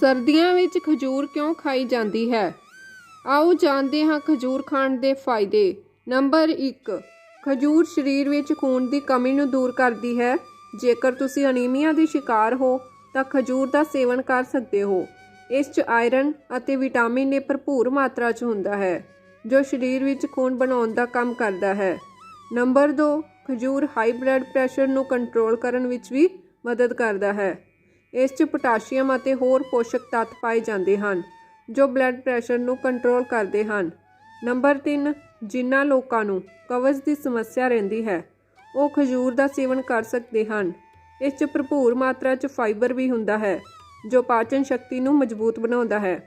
ਸਰਦੀਆਂ ਵਿੱਚ ਖਜੂਰ ਕਿਉਂ ਖਾਈ ਜਾਂਦੀ ਹੈ? ਆਓ ਜਾਣਦੇ ਹਾਂ ਖਜੂਰ ਖਾਣ ਦੇ ਫਾਇਦੇ। ਨੰਬਰ 1 ਖਜੂਰ ਸਰੀਰ ਵਿੱਚ ਖੂਨ ਦੀ ਕਮੀ ਨੂੰ ਦੂਰ ਕਰਦੀ ਹੈ। ਜੇਕਰ ਤੁਸੀਂ ਅਨੀਮੀਆ ਦੀ ਸ਼ਿਕਾਰ ਹੋ, ਤਾਂ ਖਜੂਰ ਦਾ ਸੇਵਨ ਕਰ ਸਕਦੇ ਹੋ। ਇਸ 'ਚ ਆਇਰਨ ਅਤੇ ਵਿਟਾਮਿਨ ਨੇ ਭਰਪੂਰ ਮਾਤਰਾ 'ਚ ਹੁੰਦਾ ਹੈ, ਜੋ ਸਰੀਰ ਵਿੱਚ ਖੂਨ ਬਣਾਉਣ ਦਾ ਕੰਮ ਕਰਦਾ ਹੈ। ਨੰਬਰ 2 ਖਜੂਰ ਹਾਈ ਬਲੱਡ ਪ੍ਰੈਸ਼ਰ ਨੂੰ ਕੰਟਰੋਲ ਕਰਨ ਵਿੱਚ ਵੀ ਮਦਦ ਕਰਦਾ ਹੈ। ਇਸ 'ਚ ਪੋਟਾਸ਼ੀਅਮ ਅਤੇ ਹੋਰ ਪੋਸ਼ਕ ਤੱਤ ਪਾਏ ਜਾਂਦੇ ਹਨ, ਜੋ ਬਲੱਡ ਪ੍ਰੈਸ਼ਰ ਨੂੰ ਕੰਟਰੋਲ ਕਰਦੇ ਹਨ। ਨੰਬਰ 3 ਜਿਨ੍ਹਾਂ ਲੋਕਾਂ ਨੂੰ ਕਬਜ਼ ਦੀ ਸਮੱਸਿਆ ਰਹਿੰਦੀ ਹੈ, ਉਹ ਖਜੂਰ ਦਾ ਸੇਵਨ ਕਰ ਸਕਦੇ ਹਨ। ਇਸ 'ਚ ਭਰਪੂਰ ਮਾਤਰਾ 'ਚ ਫਾਈਬਰ ਵੀ ਹੁੰਦਾ ਹੈ, ਜੋ ਪਾਚਨ ਸ਼ਕਤੀ ਨੂੰ ਮਜ਼ਬੂਤ ਬਣਾਉਂਦਾ ਹੈ।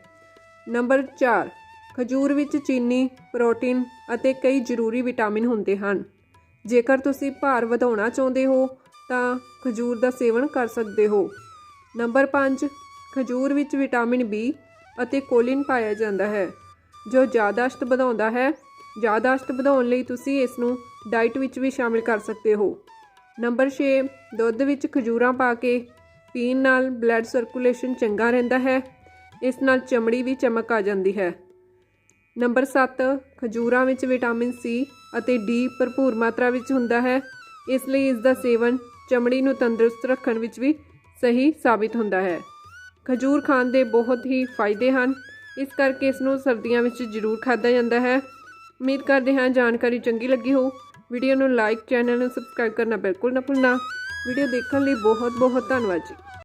ਨੰਬਰ 4 ਖਜੂਰ ਵਿੱਚ ਚੀਨੀ, ਪ੍ਰੋਟੀਨ ਅਤੇ ਕਈ ਜ਼ਰੂਰੀ ਵਿਟਾਮਿਨ ਹੁੰਦੇ ਹਨ। ਜੇਕਰ ਤੁਸੀਂ ਭਾਰ ਵਧਾਉਣਾ ਚਾਹੁੰਦੇ ਹੋ, ਤਾਂ ਖਜੂਰ ਦਾ ਸੇਵਨ ਕਰ ਸਕਦੇ ਹੋ। ਨੰਬਰ 5 ਖਜੂਰ ਵਿੱਚ ਵਿਟਾਮਿਨ ਬੀ ਅਤੇ ਕੋਲਿਨ ਪਾਇਆ ਜਾਂਦਾ ਹੈ, ਜੋ ਯਾਦਾਸ਼ਤ ਵਧਾਉਂਦਾ ਹੈ। ਯਾਦਾਸ਼ਤ ਵਧਾਉਣ ਲਈ ਤੁਸੀਂ ਇਸ ਨੂੰ ਡਾਈਟ ਵਿੱਚ ਵੀ ਸ਼ਾਮਿਲ ਕਰ ਸਕਦੇ ਹੋ। ਨੰਬਰ 6 ਦੁੱਧ ਵਿੱਚ ਖਜੂਰਾਂ ਪਾ ਕੇ ਪੀਣ ਨਾਲ ਬਲੱਡ ਸਰਕੂਲੇਸ਼ਨ ਚੰਗਾ ਰਹਿੰਦਾ ਹੈ। ਇਸ ਨਾਲ ਚਮੜੀ ਵੀ ਚਮਕ ਆ ਜਾਂਦੀ ਹੈ। ਨੰਬਰ 7 ਖਜੂਰਾਂ ਵਿੱਚ ਵਿਟਾਮਿਨ ਸੀ ਅਤੇ ਡੀ ਭਰਪੂਰ ਮਾਤਰਾ ਵਿੱਚ ਹੁੰਦਾ ਹੈ। ਇਸ ਲਈ ਇਸ ਦਾ ਸੇਵਨ ਚਮੜੀ ਨੂੰ ਤੰਦਰੁਸਤ ਰੱਖਣ ਵਿੱਚ ਵੀ ਸਹੀ ਸਾਬਿਤ ਹੁੰਦਾ ਹੈ। ਖਜੂਰ ਖਾਣ ਦੇ ਬਹੁਤ ਹੀ ਫਾਇਦੇ ਹਨ। ਇਸ ਕਰਕੇ ਇਸ ਨੂੰ ਸਰਦੀਆਂ ਵਿੱਚ ਜ਼ਰੂਰ ਖਾਧਾ ਜਾਂਦਾ ਹੈ। ਉਮੀਦ ਕਰਦੇ ਹਾਂ ਜਾਣਕਾਰੀ ਚੰਗੀ ਲੱਗੀ ਹੋ ਵੀਡੀਓ ਨੂੰ ਲਾਈਕ, ਚੈਨਲ ਨੂੰ ਸਬਸਕ੍ਰਾਈਬ ਕਰਨਾ ਬਿਲਕੁਲ ਨਾ ਭੁੱਲਣਾ। ਵੀਡੀਓ ਦੇਖਣ ਲਈ ਬਹੁਤ ਬਹੁਤ ਧੰਨਵਾਦ ਜੀ।